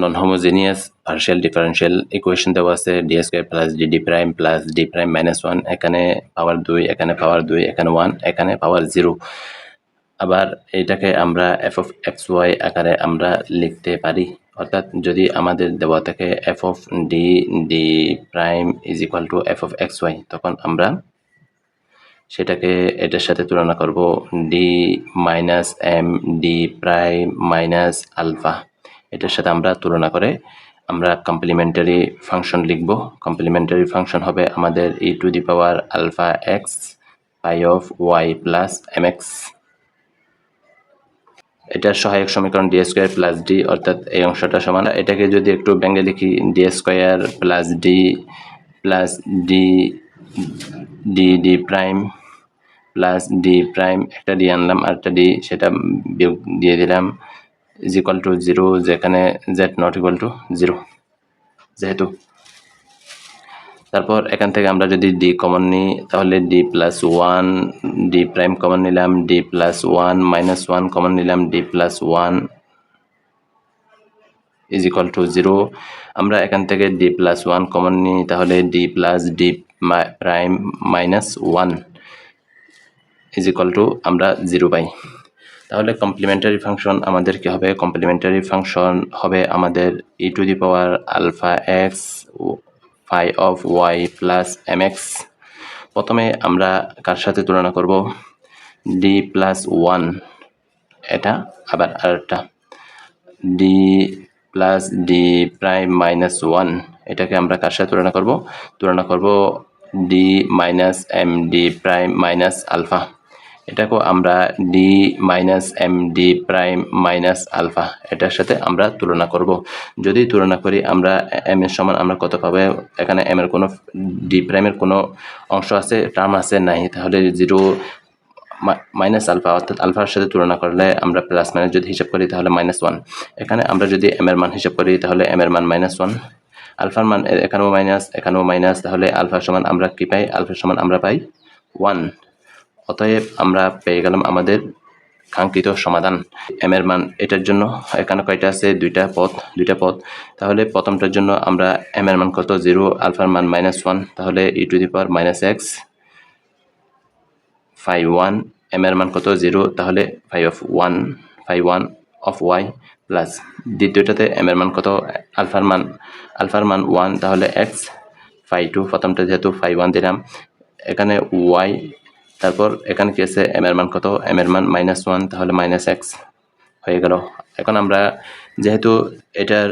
Non homogeneous partial differential equation দেওয়া আছে D square plus D D prime plus D prime minus one এখানে power দুই, এখানে power দুই, এখানে ওয়ান এখানে পাওয়ার জিরো আবার এটাকে আমরা এফ অফ এক্স ওয়াই আকারে আমরা লিখতে পারি। অর্থাৎ যদি আমাদের দেওয়া থাকে F of D D prime is equal to F of X Y তখন আমরা সেটাকে এটার সাথে তুলনা করব D minus M D prime minus alpha এটার সাথে আমরা তুলনা করে আমরা কমপ্লিমেন্টারি ফাংশন লিখব। কমপ্লিমেন্টারি ফাংশন হবে আমাদের E to the power alpha X pi of Y plus M X এটার সহায়ক সমীকরণ ডি স্কোয়ার প্লাস ডি অর্থাৎ এই অংশটা সমান। এটাকে যদি একটু ব্যাঙ্গে লিখি D square plus D plus D D D prime plus D prime একটা ডি আনলাম আর একটা ডি সেটা বিয়োগ দিয়ে দিলাম। ইজ ইকুয়াল টু জিরো যেখানে Z not equal to zero যেহেতু। তারপর এখান থেকে আমরা যদি ডি কমন নিই, তাহলে D plus one D prime common নিলাম D plus one minus one common নিলাম D plus one is equal to zero আমরা এখান থেকে ডি প্লাস ওয়ান কমন নিই, তাহলে D plus D prime minus one is equal to আমরা zero পাই। তাহলে কমপ্লিমেন্টারি ফাংশন আমাদের কি হবে? কমপ্লিমেন্টারি ফাংশন হবে আমাদের E to the power alpha X phi of Y plus M X প্রথমে আমরা কার সাথে তুলনা করব? ডি প্লাস ওয়ান এটা আবার আরেকটা। D plus D prime minus one এটাকে আমরা কার সাথে তুলনা করব? তুলনা করব D minus M D prime minus alpha এটাকেও আমরা D minus M D prime minus alpha এটার সাথে আমরা তুলনা করব। যদি তুলনা করি আমরা এম এর সমান আমরা কত পাবো? এখানে এম এর কোনো ডি প্রাইমের কোনো অংশ আছে টার্ম আছে নাই। তাহলে জিরো মাইনাস আলফা অর্থাৎ আলফার সাথে তুলনা করলে আমরা প্লাস মাইনাস যদি হিসাব করি তাহলে মাইনাস ওয়ান এখানে আমরা যদি এম এর মান হিসাব করি তাহলে এম এর মান মাইনাস ওয়ান আলফার মান এখানেও মাইনাস এখানেও মাইনাস তাহলে আলফার সমান আমরা কি পাই? আলফার সমান আমরা পাই ওয়ান অতএব আমরা পেয়ে গেলাম আমাদের কাঙ্ক্ষিত সমাধান। এম এর মান এটার জন্য, এখানে কয়টা আছে? দুইটা পথ দুইটা পথ। তাহলে প্রথমটার জন্য আমরা এম এর মান কত? জিরো, আলফার মান মাইনাস ওয়ান। তাহলে E to the power minus X five one. M এর মান কত? জিরো। তাহলে five of one five one of Y plus দ্বিতীয়টাতে M এর মান কত? আলফার মান আলফার মান ওয়ান। তাহলে এক্স ফাইভ টু। প্রথমটা যেহেতু ফাইভ ওয়ান দিলাম, এখানে ওয়াই তারপর এখানে কি আছে? এম এর মান কত? এম এর মান মাইনাস ওয়ান তাহলে মাইনাস এক্স হয়ে গেল। এখন আমরা যেহেতু এটার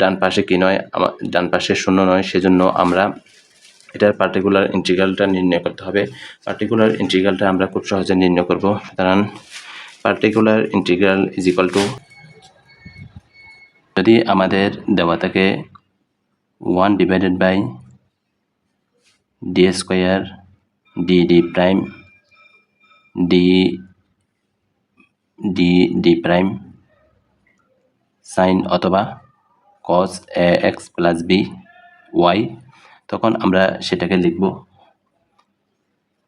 ডান পাশে কি নয় আমার ডান পাশে শূন্য নয়, সেজন্য আমরা এটার পার্টিকুলার ইন্টিগ্রালটা নির্ণয় করতে হবে। পার্টিকুলার ইন্টিগ্রালটা আমরা খুব সহজে নির্ণয় করব। কারণ particular integral is equal to যদি আমাদের দেওয়া থাকে one divided by D square D D prime D D D prime sine অথবা cos A X plus B Y তখন আমরা সেটাকে লিখব।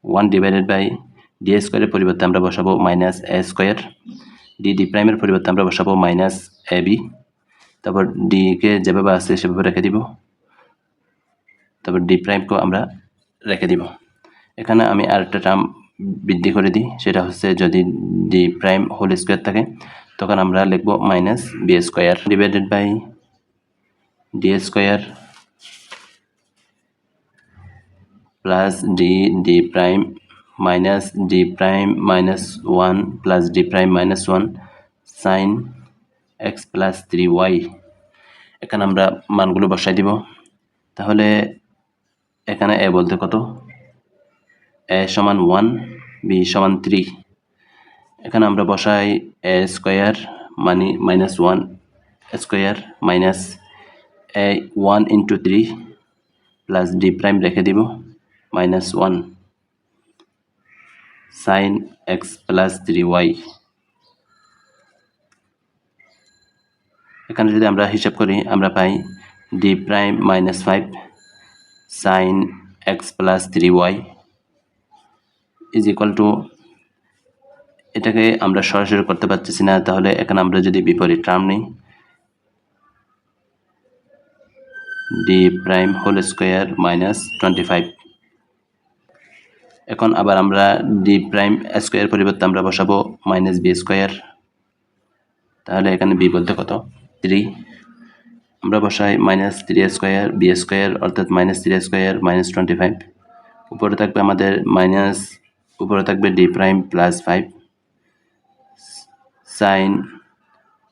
ওয়ান ডিভাইডেড বাই ডি স্কোয়ারের পরিবর্তে আমরা বসাবো minus A square D D প্রাইমের পরিবর্তে আমরা বসাবো মাইনাস এ বি তারপর ডিকে যেভাবে আছে সেভাবে রেখে দিব, তারপর ডি প্রাইমকেও আমরা রেখে দিব। এখানে আমি আরেকটা টার্ম বৃদ্ধি করে দিই, সেটা হচ্ছে যদি ডি প্রাইম হোল স্কোয়ার থাকে, তখন আমরা লিখব minus B square divided by D square plus D D prime minus D prime minus one plus D prime minus one sine X plus three Y এখানে আমরা মানগুলো বসাই দিব। তাহলে এখানে এ বলতে কত? এ সমান ওয়ান, বি সমান থ্রি। এখানে আমরা বসাই A square money, minus one square minus A one into three plus D prime রেখে দিব, minus one. Sine X plus three Y. এখানে যদি আমরা হিসাব করি, আমরা পাই D prime minus five, sine X plus three Y. Is equal to এটাকে আমরা সরাসরি করতে পারতেছি না, তাহলে এখানে আমরা যদি বিপরীত টার্ম নিই D prime whole square minus twenty five এখন আবার আমরা ডি প্রাইম স্কোয়ার পরিবর্তে আমরা বসাবো মাইনাস বি স্কোয়ার তাহলে এখানে বি বলতে কত? থ্রি আমরা বসাই minus three square B square অর্থাৎ minus three square minus twenty five উপরে থাকবে আমাদের মাইনাস উপরে থাকবে D prime plus five sine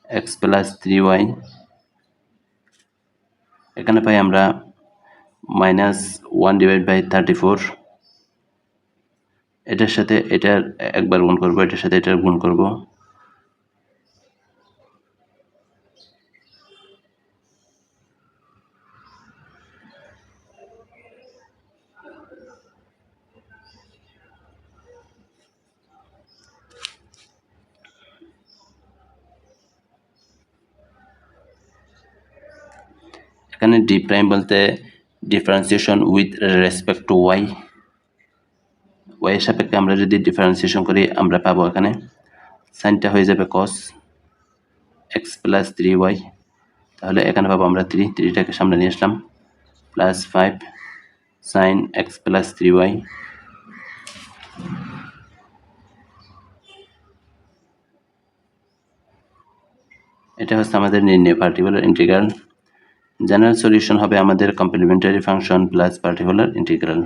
X plus three Y এখানে পাই আমরা minus one divide by thirty four এটার সাথে এটার একবার গুণ করব, এটার সাথে এটার গুণ করব। এখানে ডি প্রাইম বলতে differentiation with respect to Y Y সাপেক্ষে আমরা যদি ডিফারেন্সিয়েশন করি, আমরা পাবো এখানে সাইনটা হয়ে যাবে cos X plus three Y তাহলে এখানে পাবো আমরা থ্রি থ্রিটাকে সামনে নিয়ে আসলাম plus five sine X plus three Y এটা হচ্ছে আমাদের নির্ণয় পার্টিকুলার ইন্টিগ্রাল জেনারেল সলিউশন হবে আমাদের complementary function plus particular integral